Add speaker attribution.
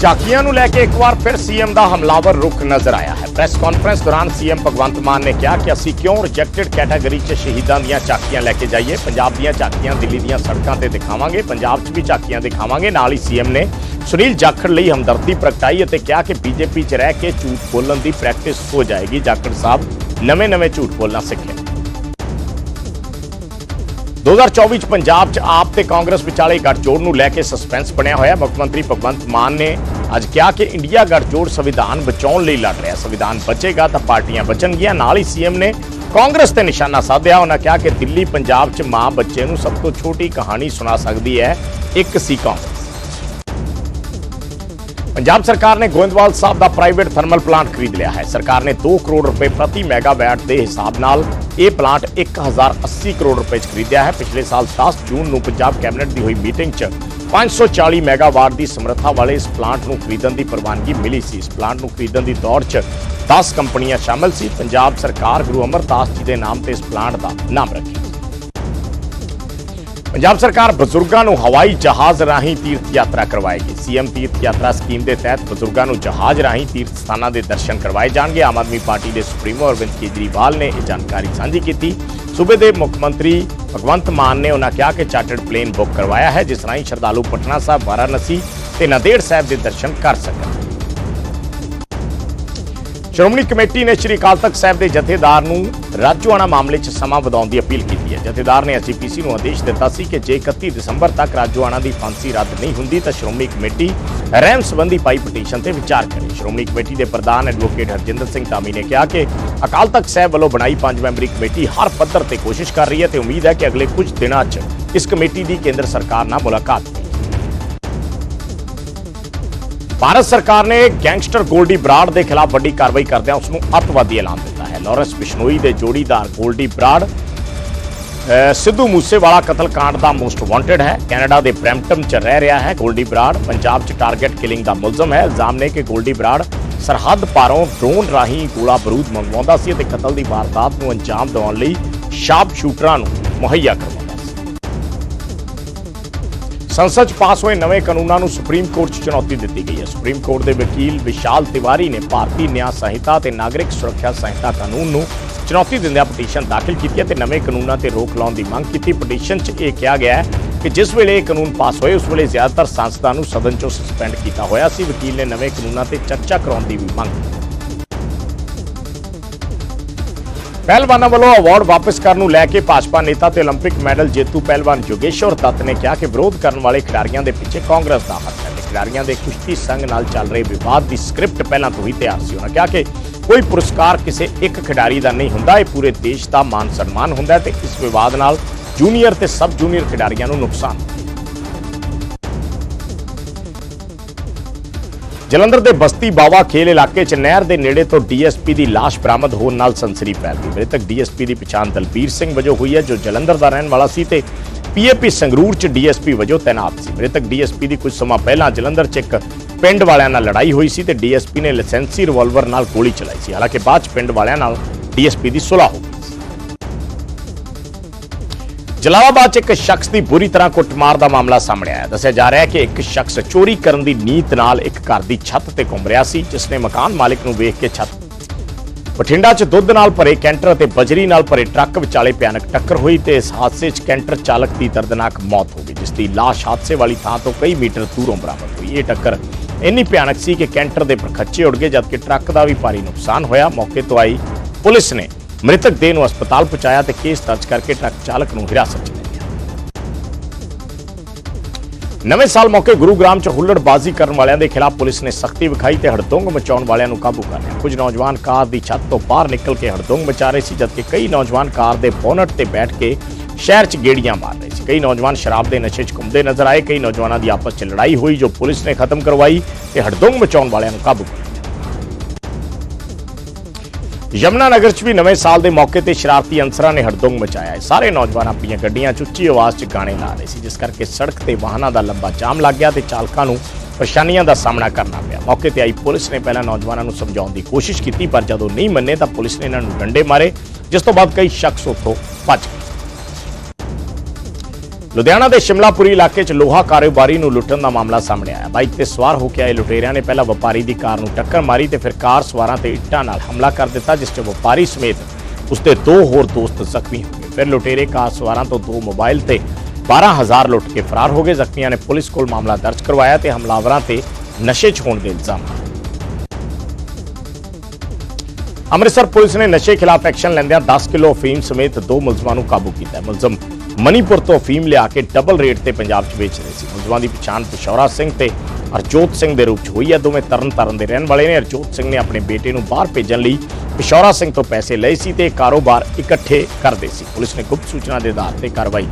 Speaker 1: ਝਾਕੀਆਂ ਨੂੰ ਲੈ ਕੇ ਇੱਕ ਵਾਰ ਫਿਰ ਸੀਐਮ ਦਾ ਹਮਲਾਵਰ ਰੁਖ ਨਜ਼ਰ ਆਇਆ ਹੈ। ਪ੍ਰੈਸ ਕਾਨਫਰੰਸ ਦੌਰਾਨ ਸੀਐਮ ਭਗਵੰਤ ਮਾਨ ਨੇ ਕਿਹਾ ਕਿ ਅਸੀਂ ਕਿਉਂ ਰਿਜੈਕਟਡ ਕੈਟਾਗਰੀ 'ਚ ਸ਼ਹੀਦਾਂ ਦੀਆਂ ਝਾਕੀਆਂ ਲੈ ਕੇ ਜਾਈਏ? ਪੰਜਾਬ ਦੀਆਂ ਝਾਕੀਆਂ ਦਿੱਲੀ ਦੀਆਂ ਸੜਕਾਂ ਤੇ ਦਿਖਾਵਾਂਗੇ, ਪੰਜਾਬ 'ਚ ਵੀ ਝਾਕੀਆਂ ਦਿਖਾਵਾਂਗੇ। ਨਾਲ ਹੀ ਸੀਐਮ ਨੇ ਸੁਨੀਲ ਜਾਖੜ ਲਈ ਹਮਦਰਦੀ ਪ੍ਰਗਟਾਈ ਅਤੇ ਕਿਹਾ ਕਿ ਬੀਜੇਪੀ 'ਚ ਰਹਿ ਕੇ ਝੂਠ ਬੋਲਣ ਦੀ ਪ੍ਰੈਕਟਿਸ ਹੋ ਜਾਏਗੀ। ਜਾਖੜ ਸਾਹਿਬ ਨਵੇਂ-ਨਵੇਂ ਝੂਠ ਬੋਲਣਾ ਸਿੱਖੇ। 2024 ਚ ਪੰਜਾਬ 'ਚ ਆਪ ਤੇ ਕਾਂਗਰਸ ਵਿਚਾਲੇ ਗੱਠਜੋੜ ਨੂੰ ਲੈ ਕੇ ਸਸਪੈਂਸ ਬਣਿਆ ਹੋਇਆ ਮੁੱਖ ਮੰਤਰੀ ਭਗਵੰਤ ਮਾਨ ਨੇ ਅੱਜ ਕਿਹਾ ਕਿ ਇੰਡੀਆ ਗੱਠਜੋੜ ਸੰਵਿਧਾਨ ਬਚਾਉਣ ਲਈ ਲੜ ਰਿਹਾ ਸੰਵਿਧਾਨ ਬਚੇਗਾ ਤਾਂ ਪਾਰਟੀਆਂ ਬਚਣਗੀਆਂ। ਨਾਲ ਹੀ ਸੀਐਮ ਨੇ ਕਾਂਗਰਸ ਤੇ ਨਿਸ਼ਾਨਾ ਸਾਧਿਆ। ਉਹਨਾਂ ਕਿਹਾ ਕਿ ਦਿੱਲੀ, ਪੰਜਾਬ 'ਚ ਮਾਂ ਬੱਚੇ ਨੂੰ ਸਭ ਤੋਂ ਛੋਟੀ ਕਹਾਣੀ ਸੁਣਾ ਸਕਦੀ ਹੈ। ਇੱਕ ਸੀ ਕਾਂਗਰਸ। ਪੰਜਾਬ ਸਰਕਾਰ ਨੇ ਗੋਇੰਦਵਾਲ ਸਾਹਿਬ ਦਾ ਪ੍ਰਾਈਵੇਟ ਥਰਮਲ ਪਲਾਂਟ ਖਰੀਦ ਲਿਆ ਹੈ। ਸਰਕਾਰ ਨੇ 2 ਕਰੋੜ ਰੁਪਏ ਪ੍ਰਤੀ ਮੈਗਾਵਾਟ ਦੇ ਹਿਸਾਬ ਨਾਲ ਇਹ ਪਲਾਂਟ 1080 ਕਰੋੜ ਰੁਪਏ 'ਚ ਖਰੀਦਿਆ ਹੈ। ਪਿਛਲੇ ਸਾਲ 10 ਜੂਨ ਨੂੰ ਪੰਜਾਬ ਕੈਬਨਿਟ ਦੀ ਹੋਈ ਮੀਟਿੰਗ 'ਚ 540 ਮੈਗਾਵਾਟ ਦੀ ਸਮਰੱਥਾ ਵਾਲੇ ਇਸ ਪਲਾਂਟ ਨੂੰ ਖਰੀਦਣ ਦੀ ਪ੍ਰਵਾਨਗੀ ਮਿਲੀ ਸੀ। ਇਸ ਪਲਾਂਟ ਨੂੰ ਖਰੀਦਣ ਦੀ ਦੌੜ 'ਚ 10 ਕੰਪਨੀਆਂ ਸ਼ਾਮਲ ਸੀ। ਪੰਜਾਬ ਸਰਕਾਰ ਗੁਰੂ ਅਮਰਦਾਸ ਜੀ ਦੇ ਨਾਮ ਤੇ ਇਸ ਪਲਾਂਟ ਦਾ ਨਾਮ ਰੱਖੀ। ਪੰਜਾਬ ਸਰਕਾਰ ਬਜ਼ੁਰਗਾਂ ਨੂੰ ਹਵਾਈ ਜਹਾਜ਼ ਰਾਹੀਂ ਤੀਰਥ ਯਾਤਰਾ ਕਰਵਾਏਗੀ। ਸੀਐਮ ਤੀਰਥ ਯਾਤਰਾ ਸਕੀਮ ਦੇ ਤਹਿਤ ਬਜ਼ੁਰਗਾਂ ਨੂੰ ਜਹਾਜ਼ ਰਾਹੀਂ ਤੀਰਥ ਸਥਾਨਾਂ ਦੇ ਦਰਸ਼ਨ ਕਰਵਾਏ ਜਾਣਗੇ। ਆਮ ਆਦਮੀ ਪਾਰਟੀ ਦੇ ਸੁਪਰੀਮੋ ਅਰਵਿੰਦ ਕੇਜਰੀਵਾਲ ਨੇ ਇਹ ਜਾਣਕਾਰੀ ਸਾਂਝੀ ਕੀਤੀ। ਸੂਬੇ ਦੇ ਮੁੱਖ ਮੰਤਰੀ ਭਗਵੰਤ ਮਾਨ ਨੇ ਉਹਨਾਂ ਕਿਹਾ ਕਿ ਚਾਰਟਰਡ ਪਲੇਨ ਬੁੱਕ ਕਰਵਾਇਆ ਹੈ, ਜਿਸ ਰਾਹੀਂ ਸ਼ਰਧਾਲੂ ਪਟਨਾ ਸਾਹਿਬ, ਵਾਰਾਣਸੀ ਤੇ ਨੰਦੇੜ ਸਾਹਿਬ ਦੇ ਦਰਸ਼ਨ ਕਰ ਸਕਣ ਸ਼੍ਰੋਮਣੀ ਕਮੇਟੀ ਨੇ ਸ਼੍ਰੀ ਅਕਾਲ ਤਖਤ ਸਾਹਿਬ ਦੇ ਜਥੇਦਾਰ ਨੂੰ ਰਾਜੋਆਣਾ ਮਾਮਲੇ 'ਚ ਸਮਾਂ ਵਧਾਉਣ ਦੀ ਅਪੀਲ ਕੀਤੀ ਹੈ। ਜਥੇਦਾਰ ਨੇ ਐਸਜੀਪੀਸੀ ਨੂੰ ਆਦੇਸ਼ ਦਿੱਤਾ ਸੀ ਕਿ ਜੇ 31 ਦਸੰਬਰ ਤੱਕ ਰਾਜੋਆਣਾ ਦੀ ਫਾਂਸੀ ਰੱਦ ਨਹੀਂ ਹੁੰਦੀ ਤਾਂ ਸ਼੍ਰੋਮਣੀ ਕਮੇਟੀ ਰਹਿਮ ਸੰਬੰਧੀ ਪਾਈ ਪਟੀਸ਼ਨ ਤੇ ਵਿਚਾਰ ਕਰੇ। ਸ਼੍ਰੋਮਣੀ ਕਮੇਟੀ ਦੇ ਪ੍ਰਧਾਨ ਐਡਵੋਕੇਟ ਹਰਜਿੰਦਰ ਸਿੰਘ ਧਾਮੀ ਨੇ ਕਿਹਾ ਕਿ ਅਕਾਲ ਤਖਤ ਸਾਹਿਬ ਵੱਲੋਂ ਬਣਾਈ ਪੰਜ ਮੈਂਬਰੀ ਕਮੇਟੀ ਹਰ ਪੱਧਰ ਤੇ ਕੋਸ਼ਿਸ਼ ਕਰ ਰਹੀ ਹੈ ਤੇ ਉਮੀਦ ਹੈ ਕਿ ਅਗਲੇ ਕੁਝ ਦਿਨਾਂ 'ਚ ਇਸ ਕਮੇਟੀ ਦੀ ਕੇਂਦਰ ਸਰਕਾਰ ਨਾਲ ਮੁਲਾਕਾਤ ਭਾਰਤ ਸਰਕਾਰ ਨੇ ਗੈਂਗਸਟਰ ਗੋਲਡੀ ਬਰਾੜ ਦੇ ਖਿਲਾਫ ਵੱਡੀ ਕਾਰਵਾਈ ਕਰਦਿਆਂ ਉਸ ਨੂੰ ਅੱਤਵਾਦੀ ਐਲਾਨ ਦਿੱਤਾ ਹੈ। ਲਾਰੈਂਸ ਬਿਸ਼ਨੋਈ ਦੇ ਜੋੜੀਦਾਰ ਗੋਲਡੀ ਬਰਾੜ ਸਿੱਧੂ ਮੂਸੇਵਾਲਾ ਕਤਲकांड ਦਾ ਮੋਸਟ ਵਾਂਟਡ ਹੈ। ਕੈਨੇਡਾ ਦੇ ਬ੍ਰੈਂਪਟਨ 'ਚ ਰਹਿ ਰਿਹਾ ਹੈ ਗੋਲਡੀ ਬਰਾੜ। ਪੰਜਾਬ 'ਚ ਟਾਰਗੇਟ ਕਿਲਿੰਗ ਦਾ ਮੁਲਜ਼ਮ ਹੈ। ਇਲਜ਼ਾਮ ਨੇ ਕਿ ਗੋਲਡੀ ਬਰਾੜ ਸਰਹੱਦ ਪਾਰੋਂ ਡਰੋਨ ਰਾਹੀਂ ਗੋਲਾ ਬਾਰੂਦ ਮੰਗਵਾਉਂਦਾ ਸੀ ਅਤੇ ਕਤਲ ਦੀ ਵਾਰਦਾਤ ਨੂੰ ਅੰਜਾਮ ਦਿਵਾਉਣ ਲਈ ਸ਼ਾਰਪ ਸ਼ੂਟਰਾਂ ਨੂੰ ਮੁਹੱਈਆ ਕਰਵਾਉਂਦਾ ਸੰਸਦ 'ਚ ਪਾਸ ਹੋਏ ਨਵੇਂ ਕਾਨੂੰਨਾਂ ਨੂੰ ਸੁਪਰੀਮ ਕੋਰਟ 'ਚ ਚੁਣੌਤੀ ਦਿੱਤੀ ਗਈ ਹੈ। ਸੁਪਰੀਮ ਕੋਰਟ ਦੇ ਵਕੀਲ ਵਿਸ਼ਾਲ ਤਿਵਾਰੀ ਨੇ ਭਾਰਤੀ ਨਿਆਂ ਸੰਹਿਤਾ ਤੇ ਨਾਗਰਿਕ ਸੁਰੱਖਿਆ ਸੰਹਿਤਾ ਕਾਨੂੰਨ ਨੂੰ ਚੁਣੌਤੀ ਦਿੰਦਿਆਂ ਪਟੀਸ਼ਨ ਦਾਖਲ ਕੀਤੀ ਅਤੇ ਨਵੇਂ ਕਾਨੂੰਨਾਂ ਤੇ ਰੋਕ ਲਾਉਣ ਦੀ ਮੰਗ ਕੀਤੀ। ਪਟੀਸ਼ਨ 'ਚ ਇਹ ਕਿਹਾ ਗਿਆ ਹੈ ਕਿ ਜਿਸ ਵੇਲੇ ਇਹ ਕਾਨੂੰਨ ਪਾਸ ਹੋਏ, ਉਸ ਵੇਲੇ ਜ਼ਿਆਦਾਤਰ ਸੰਸਦਾਂ ਨੂੰ ਸਦਨ 'ਚੋਂ ਸਸਪੈਂਡ ਕੀਤਾ ਹੋਇਆ ਸੀ। ਵਕੀਲ ਨੇ ਨਵੇਂ ਕਾਨੂੰਨਾਂ ਤੇ ਚਰਚਾ ਕਰਾਉਣ ਦੀ ਵੀ ਮੰਗ ਕੀਤੀ ਪਹਿਲਵਾਨਾਂ ਵੱਲੋਂ ਅਵਾਰਡ ਵਾਪਸ ਕਰਨ ਨੂੰ ਲੈ ਕੇ ਭਾਜਪਾ ਨੇਤਾ ਤੇ 올림픽 ਮੈਡਲ ਜੇਤੂ ਪਹਿਲਵਾਨ ਯੋਗੇਸ਼ਵਰ ਦੱਤ ਨੇ ਕਿਹਾ ਕਿ ਵਿਰੋਧ ਕਰਨ ਵਾਲੇ ਖਿਡਾਰੀਆਂ ਦੇ ਪਿੱਛੇ ਕਾਂਗਰਸ ਦਾ ਹੱਥ ਹੈ ਤੇ ਖਿਡਾਰੀਆਂ ਦੇ ਕੁਸ਼ਤੀ ਸੰਘ ਨਾਲ ਚੱਲ ਰਹੇ ਵਿਵਾਦ ਦੀ ਸਕ੍ਰਿਪਟ ਪਹਿਲਾਂ ਤੋਂ ਹੀ ਤਿਆਰ ਸੀ ਉਹਨਾਂ ਕਿਹਾ ਕਿ ਕੋਈ ਪੁਰਸਕਾਰ ਕਿਸੇ ਇੱਕ ਖਿਡਾਰੀ ਦਾ ਨਹੀਂ ਹੁੰਦਾ ਇਹ ਪੂਰੇ ਦੇਸ਼ ਦਾ ਮਾਨ ਸਨਮਾਨ ਹੁੰਦਾ ਹੈ ਤੇ ਇਸ ਵਿਵਾਦ ਨਾਲ ਜੂਨੀਅਰ ਤੇ ਸਬ ਜੂਨੀਅਰ ਖਿਡਾਰੀਆਂ ਨੂੰ ਨੁਕਸਾਨ ਜਲੰਧਰ ਦੇ ਬਸਤੀ ਬਾਵਾ ਖੇਲ ਇਲਾਕੇ 'ਚ ਨਹਿਰ ਦੇ ਨੇੜੇ ਤੋਂ ਡੀਐਸਪੀ ਦੀ ਲਾਸ਼ ਬਰਾਮਦ ਹੋਣ ਨਾਲ ਸੰਸਰੀ ਪੈ ਗਈ। ਮ੍ਰਿਤਕ ਡੀਐਸਪੀ ਦੀ ਪਛਾਣ ਦਲਬੀਰ ਸਿੰਘ ਵਜੋਂ ਹੋਈ ਹੈ, ਜੋ ਜਲੰਧਰ ਦਾ ਰਹਿਣ ਵਾਲਾ ਸੀ ਤੇ ਪੀਏਪੀ ਸੰਗਰੂਰ 'ਚ ਡੀਐਸਪੀ ਵਜੋਂ ਤਾਇਨਾਤ ਸੀ। ਮ੍ਰਿਤਕ ਡੀਐਸਪੀ ਦੀ ਕੁਝ ਸਮਾਂ ਪਹਿਲਾਂ ਜਲੰਧਰ 'ਚ ਇੱਕ ਪਿੰਡ ਵਾਲਿਆਂ ਨਾਲ ਲੜਾਈ ਹੋਈ ਸੀ ਤੇ ਡੀਐਸਪੀ ਨੇ ਲਾਇਸੈਂਸੀ ਰਿਵਾਲਵਰ ਨਾਲ ਗੋਲੀ ਚਲਾਈ ਸੀ। ਹਾਲਾਂਕਿ ਬਾਅਦ 'ਚ ਪਿੰਡ ਵਾਲਿਆਂ ਨਾਲ ਡੀਐਸਪੀ ਦੀ ਸੁਲ੍ਹਾ ਹੋ ਗਈ। ਸੀ ਜਲਾਲਾਬਾਦ 'ਚ ਇੱਕ ਸ਼ਖਸ ਦੀ ਬੁਰੀ ਤਰ੍ਹਾਂ ਕੁੱਟਮਾਰ ਦਾ ਮਾਮਲਾ ਸਾਹਮਣੇ ਆਇਆ। ਦੱਸਿਆ ਜਾ ਰਿਹਾ ਹੈ ਕਿ ਇੱਕ ਸ਼ਖਸ ਚੋਰੀ ਕਰਨ ਦੀ ਨੀਤ ਨਾਲ ਇੱਕ ਘਰ ਦੀ ਛੱਤ ਤੇ ਘੁੰਮ ਰਿਹਾ ਸੀ, ਜਿਸ ਨੇ ਮਕਾਨ ਮਾਲਕ ਨੂੰ ਵੇਖ ਕੇ ਛੱਤ ਬਠਿੰਡਾ 'ਚ ਦੁੱਧ ਨਾਲ ਭਰੇ ਕੈਂਟਰ ਅਤੇ ਬਜਰੀ ਨਾਲ ਭਰੇ ਟਰੱਕ ਵਿਚਾਲੇ ਭਿਆਨਕ ਟੱਕਰ ਹੋਈ ਤੇ ਇਸ ਹਾਦਸੇ 'ਚ ਕੈਂਟਰ ਚਾਲਕ ਦੀ ਦਰਦਨਾਕ ਮੌਤ ਹੋ ਗਈ, ਜਿਸ ਦੀ ਲਾਸ਼ ਹਾਦਸੇ ਵਾਲੀ ਥਾਂ ਤੋਂ ਕਈ ਮੀਟਰ ਦੂਰੋਂ ਬਰਾਮਦ ਹੋਈ। ਇਹ ਟੱਕਰ ਇੰਨੀ ਭਿਆਨਕ ਸੀ ਕਿ ਕੈਂਟਰ ਦੇ ਪਰਖੱਚੇ ਉੱਡ ਗਏ, ਜਦਕਿ ਟਰੱਕ ਦਾ ਵੀ ਭਾਰੀ ਨੁਕਸਾਨ ਹੋਇਆ। ਮੌਕੇ ਤੋਂ ਆਈ ਪੁਲਿਸ ਨੇ ਮ੍ਰਿਤਕ ਦੇਹ ਨੂੰ ਹਸਪਤਾਲ ਪਹੁੰਚਾਇਆ ਤੇ ਕੇਸ ਦਰਜ ਕਰਕੇ ਟਰੱਕ ਚਾਲਕ ਨੂੰ ਹਿਰਾਸਤ 'ਚ ਲਿਆ। ਨਵੇਂ ਸਾਲ ਮੌਕੇ ਗੁਰੂਗ੍ਰਾਮ 'ਚ ਹੁੱਲੜਬਾਜ਼ੀ ਕਰਨ ਵਾਲਿਆਂ ਦੇ ਖਿਲਾਫ ਪੁਲਿਸ ਨੇ ਸਖਤੀ ਵਿਖਾਈ ਤੇ ਹੜਦੋਂਗ ਮਚਾਉਣ ਵਾਲਿਆਂ ਨੂੰ ਕਾਬੂ ਕਰ ਲਿਆ। ਕੁਝ ਨੌਜਵਾਨ ਕਾਰ ਦੀ ਛੱਤ ਤੋਂ ਬਾਹਰ ਨਿਕਲ ਕੇ ਹੜਦੋਂਗ ਮਚਾ ਰਹੇ ਸੀ, ਜਦਕਿ ਕਈ ਨੌਜਵਾਨ ਕਾਰ ਦੇ ਬੋਨਟ ਤੇ ਬੈਠ ਕੇ ਸ਼ਹਿਰ 'ਚ ਗੇੜੀਆਂ ਮਾਰ ਰਹੇ ਸੀ। ਕਈ ਨੌਜਵਾਨ ਸ਼ਰਾਬ ਦੇ ਨਸ਼ੇ 'ਚ ਘੁੰਮਦੇ ਨਜ਼ਰ ਆਏ, ਕਈ ਨੌਜਵਾਨਾਂ ਦੀ ਆਪਸ 'ਚ ਲੜਾਈ ਹੋਈ, ਜੋ ਪੁਲਿਸ ਨੇ ਖਤਮ ਕਰਵਾਈ ਤੇ ਹੜਦੋਂਗ ਮਚਾਉਣ ਵਾਲਿਆਂ ਨੂੰ ਕਾਬੂ ਕਰ ਯਮਨਾ ਨਗਰ 'ਚ ਵੀ ਨਵੇਂ ਸਾਲ ਦੇ ਮੌਕੇ ਤੇ ਸ਼ਰਾਰਤੀ ਅਨਸਰਾਂ ਨੇ ਹੜਦੰਗ ਮਚਾਇਆ ਹੈ। ਸਾਰੇ ਨੌਜਵਾਨ ਆਪਣੀਆਂ ਗੱਡੀਆਂ 'ਚ ਉੱਚੀ ਆਵਾਜ਼ 'ਚ ਗਾਣੇ ਲਾ ਰਹੇ ਸੀ, ਜਿਸ ਕਰਕੇ ਸੜਕ ਤੇ ਵਾਹਨਾਂ ਦਾ ਲੰਬਾ ਜਾਮ ਲੱਗ ਗਿਆ ਤੇ ਚਾਲਕਾਂ ਨੂੰ ਪਰੇਸ਼ਾਨੀਆਂ ਦਾ ਸਾਹਮਣਾ ਕਰਨਾ ਪਿਆ। ਮੌਕੇ ਤੇ ਆਈ ਪੁਲਿਸ ਨੇ ਪਹਿਲਾਂ ਨੌਜਵਾਨਾਂ ਨੂੰ ਸਮਝਾਉਣ ਦੀ ਕੋਸ਼ਿਸ਼ ਕੀਤੀ, ਪਰ ਜਦੋਂ ਨਹੀਂ ਮੰਨੇ ਤਾਂ ਪੁਲਿਸ ਨੇ ਇਹਨਾਂ ਨੂੰ ਡੰਡੇ ਮਾਰੇ, ਜਿਸ ਤੋਂ ਬਾਅਦ ਕਈ ਸ਼ਖਸ ਉੱਥੋਂ ਭੱਜ ਗਏ। ਲੁਧਿਆਣਾ ਦੇ ਸ਼ਿਮਲਾਪੁਰੀ ਇਲਾਕੇ 'ਚ ਲੋਹਾ ਕਾਰੋਬਾਰੀ ਨੂੰ ਲੁੱਟਣ ਦਾ ਮਾਮਲਾ ਸਾਹਮਣੇ ਆਇਆ। ਬਾਈਕ ਤੇ ਸਵਾਰ ਹੋ ਕੇ ਆਏ ਲੁਟੇਰਿਆਂ ਨੇ ਪਹਿਲਾਂ ਵਪਾਰੀ ਦੀ ਕਾਰ ਨੂੰ ਟੱਕਰ ਮਾਰੀ ਤੇ ਫਿਰ ਕਾਰ ਸਵਾਰਾਂ ਤੇ ਇੱਟਾਂ ਨਾਲ ਹਮਲਾ ਕਰ ਦਿੱਤਾ, ਜਿਸ 'ਚ ਵਪਾਰੀ ਸਮੇਤ ਉਸਦੇ ਦੋ ਹੋਰ ਦੋਸਤ ਜ਼ਖਮੀ ਹੋ ਗਏ। ਫਿਰ ਲੁਟੇਰੇ ਕਾਰ ਸਵਾਰਾਂ ਤੋਂ ਦੋ ਮੋਬਾਈਲ ਤੇ 12000 ਲੁੱਟ ਕੇ ਫਰਾਰ ਹੋ ਗਏ। ਜ਼ਖਮੀਆਂ ਨੇ ਪੁਲਿਸ ਕੋਲ ਮਾਮਲਾ ਦਰਜ ਕਰਵਾਇਆ ਤੇ ਹਮਲਾਵਰਾਂ ਤੇ ਨਸ਼ੇ 'ਚ ਹੋਣ ਦੇ ਇਲਜ਼ਾਮ ਅੰਮ੍ਰਿਤਸਰ ਪੁਲਿਸ ਨੇ ਨਸ਼ੇ ਖਿਲਾਫ ਐਕਸ਼ਨ ਲੈਂਦਿਆਂ 10 ਕਿਲੋ ਅਫੀਮ ਸਮੇਤ ਦੋ ਮੁਲਜ਼ਮਾਂ ਨੂੰ ਕਾਬੂ ਕੀਤਾ ਮੁਲਜ਼ਮ ਮਨੀਪੁਰ ਤੋਂ ਅਫੀਮ ਲਿਆ ਕੇ ਡਬਲ ਰੇਟ ਤੇ ਪੰਜਾਬ 'ਚ ਵੇਚ ਰਹੇ ਸੀ। ਮੁਲਜ਼ਮਾਂ ਦੀ ਪਛਾਣ ਪਿਸ਼ੌਰਾ ਸਿੰਘ ਤੇ ਅਰਜੋਤ ਸਿੰਘ ਦੇ ਰੂਪ 'ਚ ਹੋਈ ਹੈ। ਦੋਵੇਂ ਤਰਨ ਤਾਰਨ ਦੇ ਰਹਿਣ ਵਾਲੇ ਨੇ। ਅਰਜੋਤ ਸਿੰਘ ਨੇ ਆਪਣੇ ਬੇਟੇ ਨੂੰ ਬਾਹਰ ਭੇਜਣ ਲਈ ਪਿਸ਼ੌਰਾ ਸਿੰਘ ਤੋਂ ਪੈਸੇ ਲਏ ਸੀ ਤੇ ਕਾਰੋਬਾਰ ਇਕੱਠੇ ਕਰਦੇ ਸੀ। ਪੁਲਿਸ ਨੇ ਗੁਪਤ ਸੂਚਨਾ ਦੇ ਆਧਾਰ ਤੇ ਕਾਰਵਾਈ